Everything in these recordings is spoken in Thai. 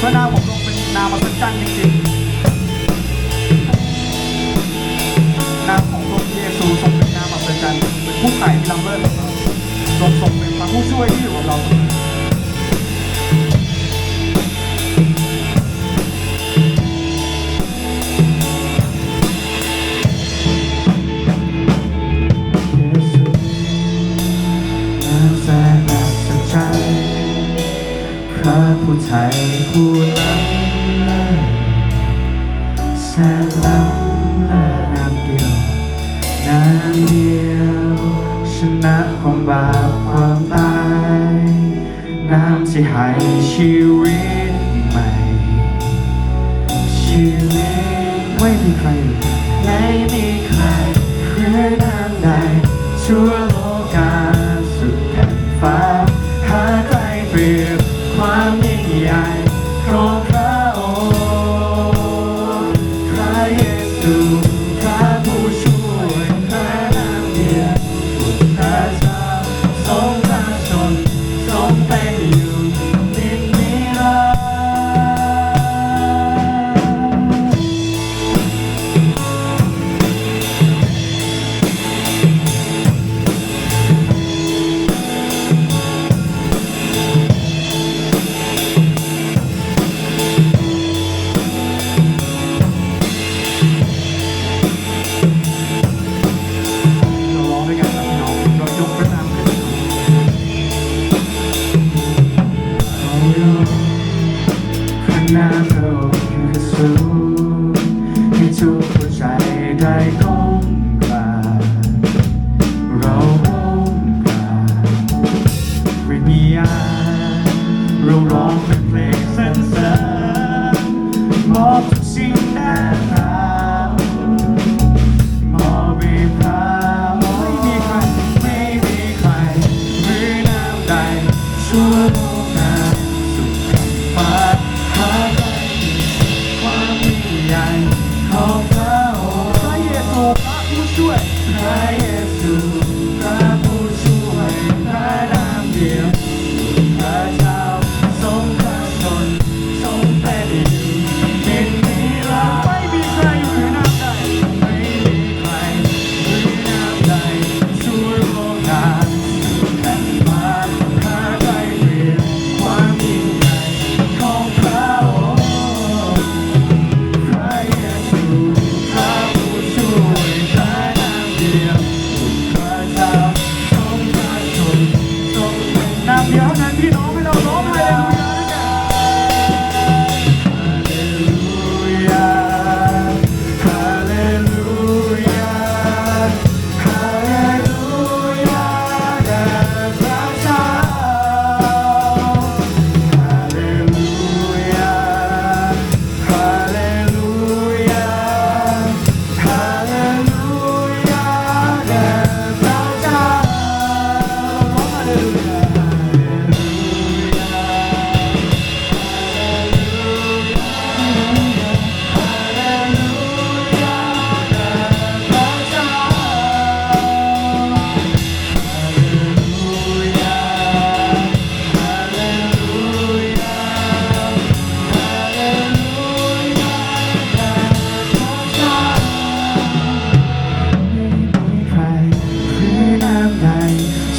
พระนามของพระองค์เป็นนามมหัศจรรย์จริงๆนามของพระองค์เยซูทรงเป็นนามมหัศจรรย์เป็นผู้ไถ่ที่ล้ำเลิศของเราทรงทรงเป็นพระผู้ช่วยที่อยู่กับเรา ผู้ไทยผู้ล้ำเลิศแสนล้ำเลิศนามเดียวนามเดียวชนะความบาปความตายน้ำที่ให้ชีวิตใหม่ ชีวิตไม่มีใครไม่มีใครเพื่อน้ำใดชั่ว เนามพระองค์คือสูงให้ทุกหัวใจได้ก้มกราบเราก้มกราบวิญญาณเราร้องเป็นเพลงสรรเสริญมอบทุกสิ่งแด่พระมอบให้พระไม่มีใครไม่มีใครหรือน้ำใดช่วโลกาสุ เ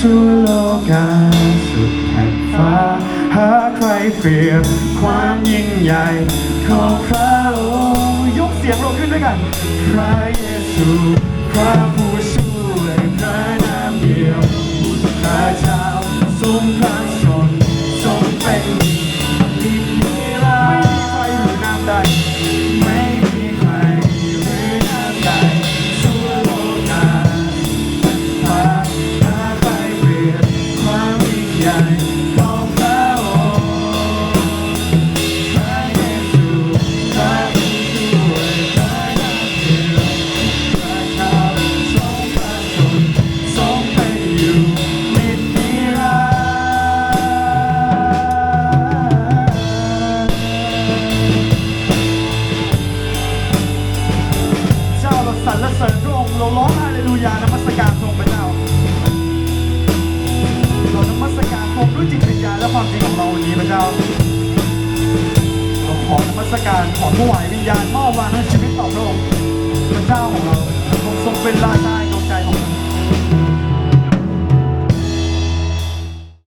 ชั่วโลกาสุดแผ่นฟ้า หาใครเปรียบความยิ่งใหญ่ของพระองค์ยกเสียงเราขึ้นด้วยกัน พระเยซู พระผู้ช่วยพระนามเดียวบุตรพระเจ้า ยานมัสการพระองค์พระเจ้าเรานมัสการพระองค์ด้วยจิตวิญญาณและความจริงของเราวันนี้พระเจ้าอนมัสการขอผู้ไหววิญญาณมอบวางทั้งชีวิตต่อพระองค์พระเจ้าของเราทรงทรงเป็นราชา